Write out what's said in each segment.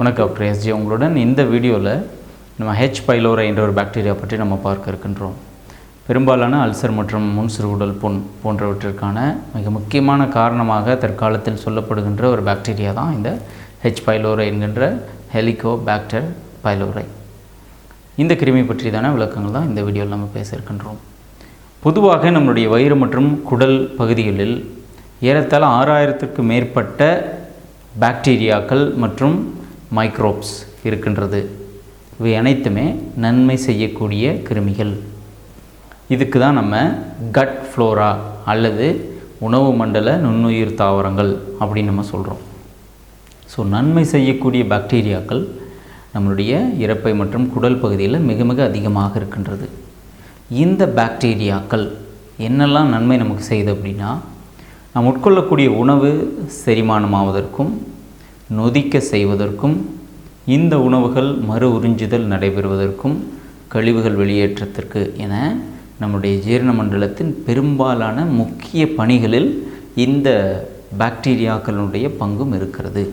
வணக்கம். பிரேஸ்ஜி உங்களுடன் இந்த வீடியோவில் நம்ம ஹெச் பைலோரா என்ற ஒரு பாக்டீரியா பற்றி நம்ம பார்க்க இருக்கின்றோம். பெரும்பாலான அல்சர் மற்றும் முன் சிறுகுடல் புண் போன்றவற்றிற்கான மிக முக்கியமான காரணமாக தற்காலத்தில் சொல்லப்படுகின்ற ஒரு பாக்டீரியா தான் இந்த ஹெச் பைலோரை என்கின்ற ஹெலிகோ பாக்டர் பைலோரை இந்த கிருமி பற்றியதான விளக்கங்கள் தான் இந்த வீடியோவில் நம்ம பேச இருக்கின்றோம். பொதுவாக நம்மளுடைய வயிறு மற்றும் குடல் பகுதிகளில் ஏறத்தாழ ஆறாயிரத்திற்கு மேற்பட்ட பாக்டீரியாக்கள் மற்றும் மைக்ரோப்ஸ் இருக்கின்றது. இவை அனைத்துமே நன்மை செய்யக்கூடிய கிருமிகள். இதுக்கு தான் நம்ம கட் ஃப்ளோரா அல்லது உணவு மண்டல நுண்ணுயிர் தாவரங்கள் அப்படின்னு நம்ம சொல்கிறோம் ஸோ நன்மை செய்யக்கூடிய பாக்டீரியாக்கள் நம்மளுடைய இறப்பை மற்றும் குடல் பகுதியில் மிக மிக அதிகமாக இருக்கின்றது. இந்த பாக்டீரியாக்கள் என்னெல்லாம் நன்மை நமக்கு செய்யுது அப்படின்னா நாம் உட்கொள்ளக்கூடிய உணவு செரிமானமாவதற்கும் நொதிக்க செய்வதற்கும் இந்த உணவுகள் மறு உறிஞ்சுதல் நடைபெறுவதற்கும் கழிவுகள் வெளியேற்றத்திற்கு என நம்முடைய ஜீரண மண்டலத்தின் பெரும்பாலான முக்கிய பணிகளில் இந்த பாக்டீரியாக்களுடைய பங்கும் இருக்கிறது.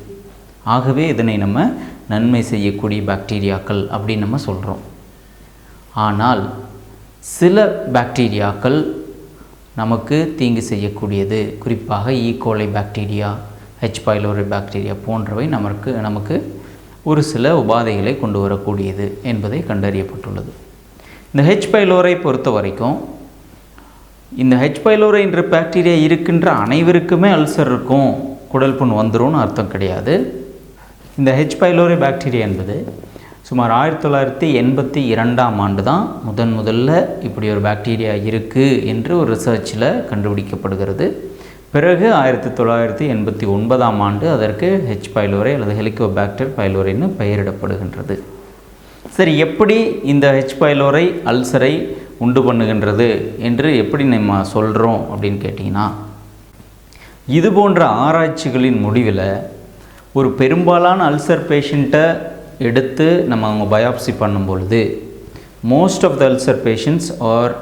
ஆகவே இதனை நம்ம நன்மை செய்யக்கூடிய பாக்டீரியாக்கள் அப்படின்னு நம்ம சொல்கிறோம் ஆனால் சில பாக்டீரியாக்கள் நமக்கு தீங்கு செய்யக்கூடியது குறிப்பாக e. E coli bacteria H pylori bacteria போன்றவை நமக்கு நமக்கு ஒரு சில உபாதைகளை கொண்டு வரக்கூடியது என்பதை கண்டறியப்பட்டுள்ளது. இந்த ஹெச் பைலோரை பொறுத்த வரைக்கும் இந்த ஹெச் பைலோரை என்ற பாக்டீரியா இருக்கின்ற அனைவருக்குமே அல்சர் இருக்கும் குடல் புண் வந்துரும்னு அர்த்தம் கிடையாது. இந்த ஹெச் பைலோரி பாக்டீரியா என்பது சுமார் ஆயிரத்தி தொள்ளாயிரத்தி எண்பத்தி இரண்டாம் ஆண்டு தான் முதன் முதல்ல இப்படி ஒரு பாக்டீரியா இருக்குது என்று ஒரு ரிசர்ச்சில் கண்டுபிடிக்கப்படுகிறது. பிறகு ஆயிரத்தி தொள்ளாயிரத்தி எண்பத்தி ஒன்பதாம் ஆண்டு அதற்கு ஹெச் பைலோரை அல்லது ஹெலிகோபாக்டர் பைலோரைன்னு பெயரிடப்படுகின்றது. சரி எப்படி இந்த ஹெச் பைலோரை அல்சரை உண்டு பண்ணுகின்றது என்று எப்படி நம்ம சொல்கிறோம் அப்படின்னு கேட்டிங்கன்னா இது போன்ற ஆராய்ச்சிகளின் முடிவில் ஒரு பெரும்பாலான அல்சர் பேஷண்ட்டை எடுத்து நம்ம அவங்க பயாப்சி பண்ணும் பொழுது most of the ulcer patients are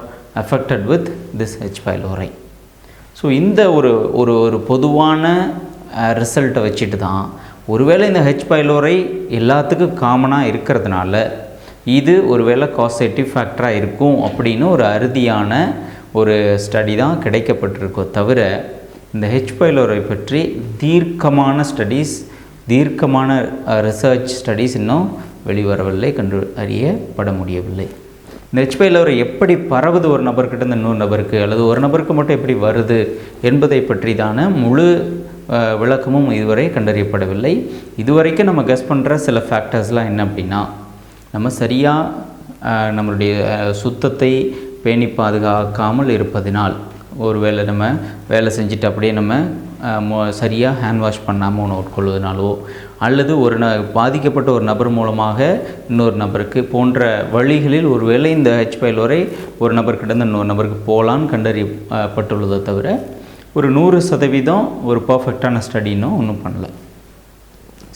affected with this H pylori so இந்த ஒரு ஒரு ஒரு பொதுவான ரிசல்ட்டை வச்சுட்டு தான் ஒருவேளை இந்த ஹெச் பைலோரை எல்லாத்துக்கும் காமனாக இருக்கிறதுனால இது ஒருவேளை காசேட்டிவ் ஃபேக்டராக இருக்கும் அப்படின்னு ஒரு அறுதியான ஒரு ஸ்டடி தான் கிடைக்கப்பட்டிருக்கோ தவிர இந்த ஹெச் பைலோரை பற்றி தீர்க்கமான ஸ்டடீஸ் தீர்க்கமான ரிசர்ச் ஸ்டடீஸ் இன்னும் வெளிவரவில்லை கண்டு அறியப்பட முடியவில்லை. இந்த ஹெச் பைலோரை எப்படி பரவுது ஒரு நபர்கிட்ட இருந்து இன்னொரு நபருக்கு? அல்லது ஒரு நபருக்கு மட்டும் எப்படி வருது என்பதை பற்றிதான முழு விளக்கமும் இதுவரை கண்டறியப்படவில்லை. இதுவரைக்கும் நம்ம கெஸ் பண்ணுற சில ஃபேக்டர்ஸ்லாம் என்ன அப்படின்னா நம்ம சரியாக நம்மளுடைய சுத்தத்தை பேணி பாதுகாக்காமல் இருப்பதினால் ஒரு வேளை நம்ம வேலை செஞ்சுட்டு அப்படியே நம்ம சரியாக ஹேண்ட் வாஷ் பண்ணாமல் உணவு உட்கொள்வதனாலோ அல்லது ஒரு ந பாதிக்கப்பட்ட ஒரு நபர் மூலமாக இன்னொரு நபருக்கு போன்ற வழிகளில் ஒரு வேளை இந்த ஹெச் பைலோரை ஒரு நபர்கிட்ட இன்னொரு நபருக்கு போகலான்னு கண்டறியப்பட்டுள்ளதை தவிர ஒரு நூறு சதவீதம் ஒரு பர்ஃபெக்டான ஸ்டடின்னும் ஒன்றும் பண்ணல.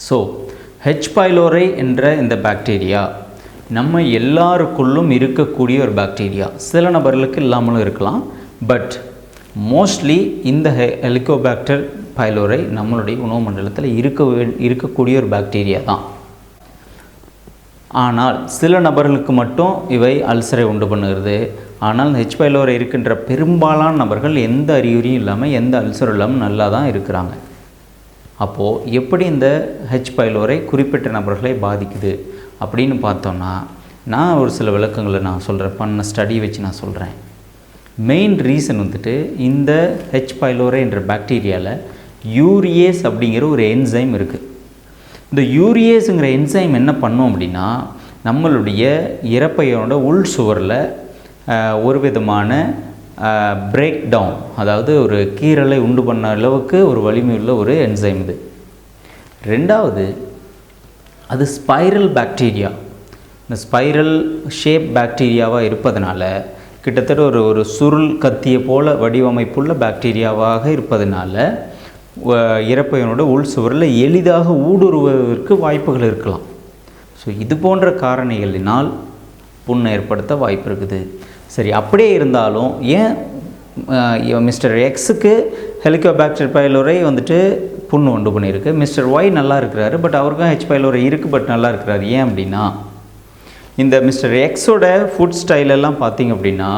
ஸோ ஹெச் பைலோரை என்ற இந்த பாக்டீரியா நம்ம எல்லாருக்குள்ளும் இருக்கக்கூடிய ஒரு பாக்டீரியா சில நபர்களுக்கு இல்லாமலும் இருக்கலாம். பட் மோஸ்ட்லி இந்த ஹெ ஹெலிகோபாக்டர் பைலோரை நம்மளுடைய உணவு மண்டலத்தில் இருக்க இருக்கக்கூடிய ஒரு பாக்டீரியா தான். ஆனால் சில நபர்களுக்கு மட்டும் இவை அல்சரை உண்டு பண்ணுகிறது. ஆனால் ஹெச் பைலோரை இருக்கின்ற பெரும்பாலான நபர்கள் எந்த அறிகுறியும் இல்லாமல் எந்த அல்சரும் இல்லாமல் நல்லா தான் இருக்கிறாங்க. அப்போது எப்படி இந்த ஹெச் பைலோரை குறிப்பிட்ட நபர்களை பாதிக்குது? அப்படின்னு பார்த்தோம்னா நான் ஒரு சில விளக்கங்களை நான் சொல்கிறேன் பண்ண ஸ்டடி வச்சு நான் சொல்கிறேன் மெயின் ரீசன் வந்துட்டு இந்த ஹெச் பைலோரை என்ற பாக்டீரியாவில் யூரியேஸ் அப்படிங்கிற ஒரு என்சைம் இருக்குது இந்த யூரியேஸுங்கிற என்சைம் என்ன பண்ணோம் அப்படின்னா நம்மளுடைய இறப்பையோட உள் சுவரில் ஒரு விதமான பிரேக் டவுன் அதாவது ஒரு கீரலை உண்டு பண்ண அளவுக்கு ஒரு வலிமையுள்ள ஒரு என்சைம் இது. ரெண்டாவது அது ஸ்பைரல் பாக்டீரியா இந்த ஸ்பைரல் ஷேப் பாக்டீரியாவாக இருப்பதனால கிட்டத்தட்ட ஒரு ஒரு சுருள் கத்திய போல வடிவமைப்புள்ள பாக்டீரியாவாக இருப்பதனால இறப்பையனோட உள் சுவரில் எளிதாக ஊடுருவதற்கு வாய்ப்புகள் இருக்கலாம். ஸோ இது போன்ற காரணிகளினால் புண்ணை ஏற்படுத்த வாய்ப்பு இருக்குது. சரி அப்படியே இருந்தாலும் ஏன் மிஸ்டர் எக்ஸுக்கு ஹெலிகோபாக்டர் பைலோரை வந்துட்டு புண்ணு உண்டு பண்ணியிருக்கு. மிஸ்டர் ஒய் நல்லா இருக்கிறாரு பட் அவருக்கும் ஹெச் பைலோரை இருக்குது பட் நல்லா இருக்கிறாரு. ஏன் அப்படின்னா இந்த மிஸ்டர் எக்ஸோட ஃபுட் ஸ்டைலெல்லாம் பார்த்திங்க பார்த்தீங்க அப்படின்னா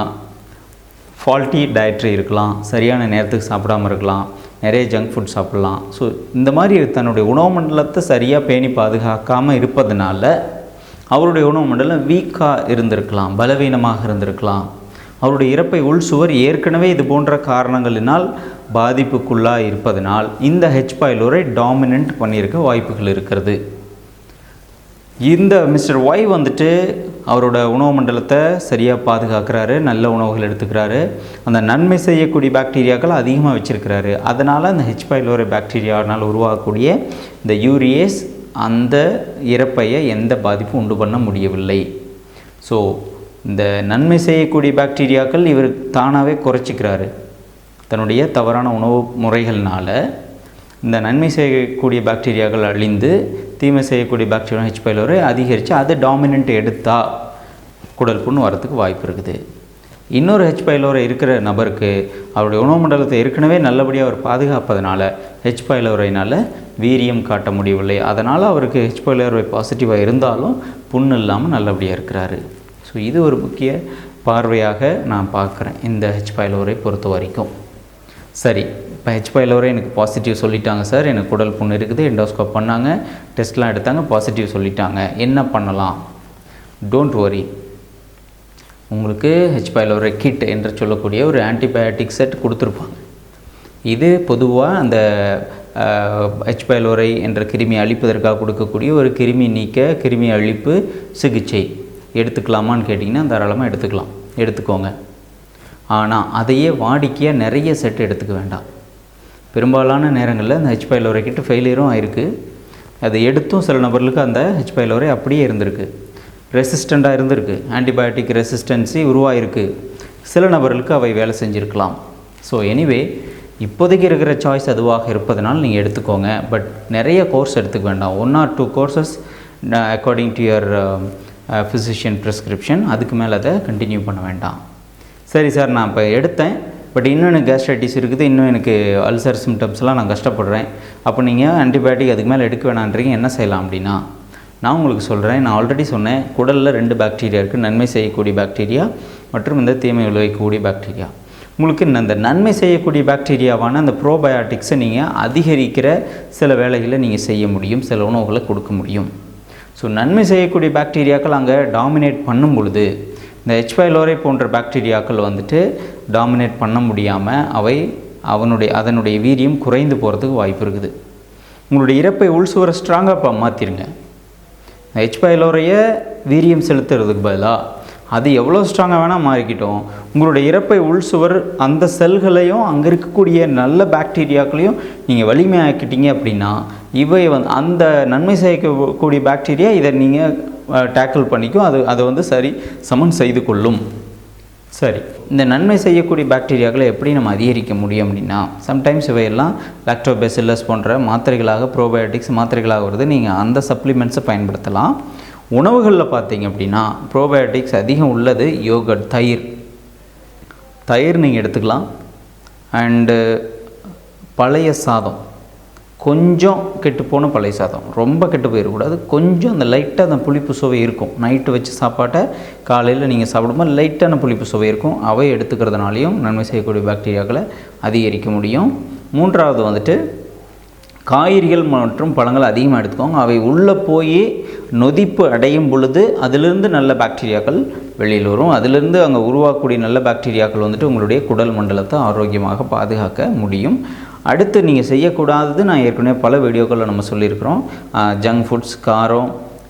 ஃபால்ட்டி டயட்ரி இருக்கலாம் சரியான நேரத்துக்கு சாப்பிடாம இருக்கலாம் நிறைய ஜங்க் ஃபுட் சாப்பிட்லாம். ஸோ இந்த மாதிரி தன்னுடைய உணவு மண்டலத்தை சரியாக பேணி பாதுகாக்காமல் இருப்பதனால அவருடைய உணவு மண்டலம் வீக்காக இருந்திருக்கலாம் பலவீனமாக இருந்திருக்கலாம். அவருடைய இறப்பை உள் சுவர் ஏற்கனவே இது போன்ற காரணங்களினால் பாதிப்புக்குள்ளாக இருப்பதனால் இந்த ஹெச் பாயிலோரை டாமினன்ட் பண்ணியிருக்க வாய்ப்புகள் இருக்கிறது. இந்த மிஸ்டர் ஒய் வந்துட்டு அவரோட உணவு மண்டலத்தை சரியாக பாதுகாக்கிறாரு நல்ல உணவுகள் எடுத்துக்கிறாரு. அந்த நன்மை செய்யக்கூடிய பாக்டீரியாக்கள் அதிகமாக வச்சுருக்கிறாரு. அதனால் அந்த ஹெச் பைலோரை பாக்டீரியாவினால் உருவாகக்கூடிய இந்த யூரியேஸ் அந்த இறப்பையை எந்த பாதிப்பும் உண்டு பண்ண முடியவில்லை. ஸோ இந்த நன்மை செய்யக்கூடிய பாக்டீரியாக்கள் இவர் தானாகவே குறைச்சிக்கிறாரு. தன்னுடைய தவறான உணவு முறைகள்னால் இந்த நன்மை செய்யக்கூடிய பாக்டீரியாக்கள் அழிந்து தீமை செய்யக்கூடிய பாக்டீரியா ஹெச் பைலோரை அதிகரித்து அது டாமினன்ட் எடுத்தால் குடல் புண் வரத்துக்கு வாய்ப்பு இருக்குது. இன்னொரு ஹெச் பைலோரை இருக்கிற நபருக்கு அவருடைய உணவு மண்டலத்தை ஏற்கனவே நல்லபடியாக அவர் பாதுகாப்பதனால ஹெச் பைலோரைனால் வீரியம் காட்ட முடியவில்லை. அதனால் அவருக்கு ஹெச் பைலோரை பாசிட்டிவாக இருந்தாலும் புண் இல்லாமல் நல்லபடியாக இருக்கிறாரு. ஸோ இது ஒரு முக்கிய பார்வையாக நான் பார்க்குறேன் இந்த ஹெச் பைலோரை பொறுத்த வரைக்கும். சரி. இப்போ ஹெச் பைலோரை எனக்கு பாசிட்டிவ் சொல்லிட்டாங்க சார். எனக்கு குடல் புண்ணு இருக்குது. எண்டோஸ்கோப் பண்ணாங்க. டெஸ்ட்லாம் எடுத்தாங்க. பாசிட்டிவ் சொல்லிட்டாங்க. என்ன பண்ணலாம்? டோன்ட் வரி உங்களுக்கு ஹெச்பிலோரை கிட் என்று சொல்லக்கூடிய ஒரு ஆன்டிபயோட்டிக் செட் கொடுத்துருப்பாங்க. இது பொதுவாக அந்த ஹெச் பைலோரை என்ற கிருமி அழிப்பதற்காக கொடுக்கக்கூடிய ஒரு கிருமி நீக்க கிருமி அழிப்பு சிகிச்சை. எடுத்துக்கலாமான்னு கேட்டிங்கன்னா தாராளமாக எடுத்துக்கலாம். எடுத்துக்கோங்க. ஆனால் அதையே வாடிக்கையாக நிறைய செட் எடுத்துக்க வேண்டாம். பெரும்பாலான நேரங்களில் அந்த ஹெச் பைலோரை கிட்ட ஃபெயிலியரும் ஆயிருக்கு. அதை எடுத்தும் சில நபர்களுக்கு அந்த ஹெச் பைலோரை அப்படியே இருந்திருக்கு. ரெசிஸ்டண்ட்டாக இருந்திருக்கு. ஆன்டிபயோட்டிக் ரெசிஸ்டன்சி உருவாயிருக்கு. சில நபர்களுக்கு அவை வேலை செஞ்சுருக்கலாம். ஸோ எனிவே இப்போதைக்கு இருக்கிற சாய்ஸ் அதுவாக இருப்பதனால் நீங்கள் எடுத்துக்கோங்க. பட் நிறைய கோர்ஸ் எடுத்துக்க வேண்டாம். One or two courses according to your physician prescription அதுக்கு மேலே அதை கண்டினியூ பண்ண வேண்டாம். சரி சார் நான் இப்போ எடுத்தேன். பட் இன்னும் எனக்கு கேஸ்ட்ரைட்டிஸ் இருக்குது இன்னும் எனக்கு அல்சர் சிம்டம்ஸ்லாம் நான் கஷ்டப்படுறேன். அப்போ நீங்கள் ஆன்டிபயோட்டிக் அதுக்கு மேலே எடுக்க வேணான்றீங்க என்ன செய்யலாம் அப்படின்னா நான் உங்களுக்கு சொல்கிறேன் நான் ஆல்ரெடி சொன்னேன் குடலில் ரெண்டு பாக்டீரியா இருக்குது நன்மை செய்யக்கூடிய பாக்டீரியா மற்றும் இந்த தீமை விளைவிக்கக்கூடிய பாக்டீரியா உங்களுக்கு இந்த நன்மை செய்யக்கூடிய பாக்டீரியாவான அந்த ப்ரோபயோட்டிக்ஸை நீங்கள் அதிகரிக்கிற சில வேலைகளை நீங்கள் செய்ய முடியும் சில உணவுகளை கொடுக்க முடியும். ஸோ நன்மை செய்யக்கூடிய பாக்டீரியாக்கள் அங்கே டாமினேட் பண்ணும் பொழுது இந்த ஹெச் பைலோரை போன்ற பாக்டீரியாக்கள் வந்துட்டு டாமினேட் பண்ண முடியாமல் அவை அவனுடைய அதனுடைய வீரியம் குறைந்து போகிறதுக்கு வாய்ப்பு இருக்குது. உங்களுடைய இறப்பை உள் உள்சுவரை ஸ்ட்ராங்காக இப்போ மாற்றிருங்க ஹெச் பைலோரைய வீரியம் செலுத்துறதுக்கு பதிலாக அது எவ்வளோ ஸ்ட்ராங்காக வேணால் மாறிக்கிட்டோம். உங்களுடைய இறப்பை உள் சுவர் அந்த செல்களையும் அங்கே இருக்கக்கூடிய நல்ல பாக்டீரியாக்களையும் நீங்கள் வலிமையாக்கிட்டீங்க அப்படின்னா இவை வந்து அந்த நன்மை செய்யக்கூடிய பாக்டீரியா இதை நீங்கள் டேக்கிள் பண்ணிக்கும். அது அதை வந்து சரி சமன் செய்து கொள்ளும். சரி. இந்த நன்மை செய்யக்கூடிய பாக்டீரியாக்களை எப்படி நம்ம அதிகரிக்க முடியும் அப்படின்னா சம்டைம்ஸ் இவையெல்லாம் லாக்டோபெசில்லஸ் போன்ற மாத்திரைகளாக ப்ரோபயோட்டிக்ஸ் மாத்திரைகளாக வருது. நீங்கள் அந்த சப்ளிமெண்ட்ஸை பயன்படுத்தலாம். உணவுகளில் பார்த்தீங்க அப்படின்னா ப்ரோபயோட்டிக்ஸ் அதிகம் உள்ளது யோகட் தயிர். தயிர் நீங்கள் எடுத்துக்கலாம். அண்டு பழைய சாதம். கொஞ்சம் கெட்டுப்போன பழைய சாதம். ரொம்ப கெட்டு போயிடக்கூடாது கொஞ்சம் அந்த லைட்டாக அந்த புளிப்பு சுவை இருக்கும். நைட்டு வச்சு சாப்பாட்டை காலையில் நீங்கள் சாப்பிடும்போது லைட்டான புளிப்பு சுவை இருக்கும். அவை எடுத்துக்கிறதுனாலையும் நன்மை செய்யக்கூடிய பாக்டீரியாக்களை அதிகரிக்க முடியும். மூன்றாவது வந்துட்டு காய்கறிகள் மற்றும் பழங்கள் அதிகமாக எடுத்துக்கோங்க. அவை உள்ளே போய் நொதிப்பு அடையும் பொழுது அதிலிருந்து நல்ல பாக்டீரியாக்கள் வெளியில் வரும். அதிலிருந்து அங்கே உருவாக்கக்கூடிய நல்ல பாக்டீரியாக்கள் வந்துட்டு உங்களுடைய குடல் மண்டலத்தை ஆரோக்கியமாக பாதுகாக்க முடியும். அடுத்து நீங்கள் செய்யக்கூடாதது நான் ஏற்கனவே பல வீடியோக்களில் நம்ம சொல்லியிருக்கிறோம். ஜங்க் ஃபுட்ஸ் காரம்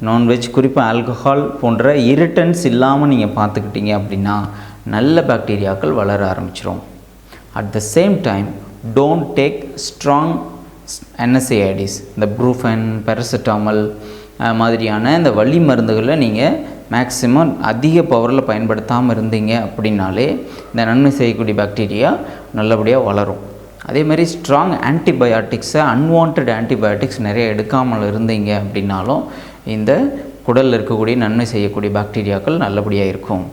நான்வெஜ் குறிப்பாக ஆல்கஹால் போன்ற இரிட்டன்ஸ் இல்லாமல் நீங்கள் பார்த்துக்கிட்டீங்க அப்படின்னா நல்ல பாக்டீரியாக்கள் வளர ஆரம்பிச்சிடும் at the same time don't take strong NSAIDs இந்த ப்ரூஃபன் பேரசிட்டாமல் மாதிரியான இந்த வலி மருந்துகளை நீங்கள் மேக்ஸிமம் அதிக பவரில் பயன்படுத்தாமல் இருந்தீங்க அப்படின்னாலே இந்த நன்மை செய்யக்கூடிய பாக்டீரியா நல்லபடியாக வளரும். அதே மாதிரி ஸ்ட்ராங் ஆன்டிபயோட்டிக்ஸை அன்வான்ட் ஆன்டிபயோட்டிக்ஸ் நிறைய எடுக்காமல் இருந்தீங்க அப்படின்னாலும் இந்த குடலில் இருக்கக்கூடிய நன்மை செய்யக்கூடிய பாக்டீரியாக்கள் நல்லபடியாக இருக்கும்.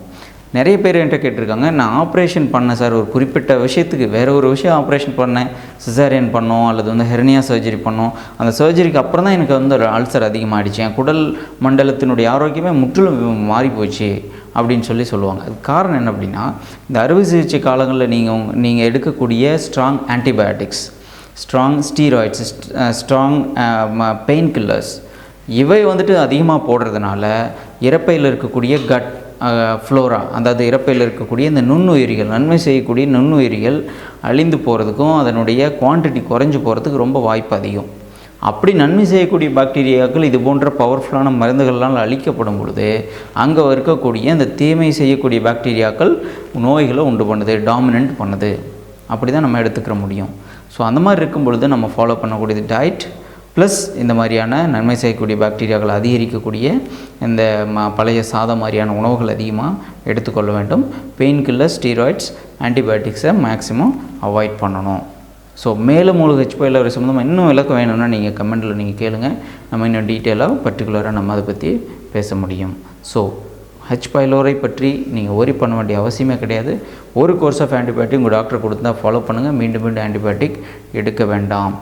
நிறைய பேர் என்கிட்ட கேட்டிருக்காங்க நான் ஆப்ரேஷன் பண்ணேன் சார் ஒரு குறிப்பிட்ட விஷயத்துக்கு வேற ஒரு விஷயம் ஆப்ரேஷன் பண்ணேன். சிசேரியன் பண்ணோம் அல்லது வந்து ஹெர்னியா சர்ஜரி பண்ணோம். அந்த சர்ஜரிக்கு அப்புறம் தான் எனக்கு வந்து அல்சர் அதிகமாகிடுச்சு என் குடல் மண்டலத்தினுடைய ஆரோக்கியமே முற்றிலும் மாறி போச்சு அப்படின்னு சொல்லி சொல்லுவாங்க. அதுக்கு காரணம் என்ன அப்படின்னா இந்த அறுவை சிகிச்சை காலங்களில் நீங்கள் நீங்கள் எடுக்கக்கூடிய strong antibiotics strong steroids strong painkillers இவை வந்துட்டு அதிகமாக போடுறதுனால இறப்பையில் இருக்கக்கூடிய கட் ஃப்ளோரா அதாவது இறப்பையில் இருக்கக்கூடிய இந்த நுண்ணுயிரிகள் நன்மை செய்யக்கூடிய நுண்ணுயிரிகள் அழிந்து போகிறதுக்கும் அதனுடைய குவான்டிட்டி குறைஞ்சி போகிறதுக்கு ரொம்ப வாய்ப்பு அதிகம். அப்படி நன்மை செய்யக்கூடிய பாக்டீரியாக்கள் இது போன்ற பவர்ஃபுல்லான மருந்துகளால் அழிக்கப்படும் பொழுது அங்கே இருக்கக்கூடிய அந்த தீமை செய்யக்கூடிய பாக்டீரியாக்கள் நோய்களை உண்டு பண்ணுது டாமினன்ட் பண்ணுது. அப்படி தான் நம்ம எடுத்துக்கிற முடியும். ஸோ அந்த மாதிரி இருக்கும் பொழுது நம்ம ஃபாலோ பண்ணக்கூடியது டயட் ப்ளஸ் இந்த மாதிரியான நன்மை செய்யக்கூடிய பாக்டீரியாக்கள் அதிகரிக்கக்கூடிய இந்த ம பழைய சாதம் மாதிரியான உணவுகள் அதிகமாக எடுத்துக்கொள்ள வேண்டும். பெயின் கில்லர் ஸ்டீராய்ட்ஸ் ஆன்டிபயோட்டிக்ஸை மேக்ஸிமம் அவாய்ட் பண்ணணும். ஸோ மேலும் உங்களுக்கு ஹெச் ஒரு சம்மந்தமாக இன்னும் விளக்கம் வேணும்னா நீங்கள் கமெண்ட்டில் நீங்கள் கேளுங்கள் நம்ம இன்னும் டீட்டெயிலாக பர்டிகுலராக நம்ம அதை பற்றி பேச முடியும். ஸோ ஹெச் பைலோரை பற்றி நீங்கள் ஒரி பண்ண வேண்டிய அவசியமே கிடையாது. ஒரு கோர்ஸ் ஆஃப் ஆன்டிபயோட்டிக் உங்கள் டாக்டர் கொடுத்தா ஃபாலோ பண்ணுங்கள் மீண்டும் மீண்டும் ஆன்டிபயோட்டிக் எடுக்க வேண்டாம்.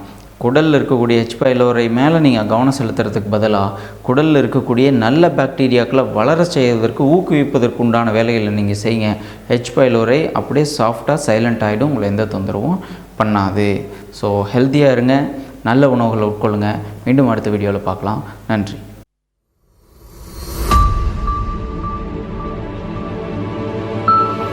குடலில் இருக்கக்கூடிய ஹெச் பைலோரை மேலே நீங்கள் கவனம் செலுத்துறதுக்கு பதிலாக குடலில் இருக்கக்கூடிய நல்ல பாக்டீரியாக்களை வளர செய்வதற்கு ஊக்குவிப்பதற்கு உண்டான வேலைகளை நீங்கள் செய்யுங்க. ஹெச் பைலோரை அப்படியே சாஃப்டாக சைலண்ட் ஆகிடும் உங்களை எந்த தொந்தரவும் பண்ணாது. ஸோ ஹெல்த்தியாக இருங்க. நல்ல உணவுகளை உட்கொள்ளுங்க. மீண்டும் அடுத்த வீடியோவில் பார்க்கலாம். நன்றி.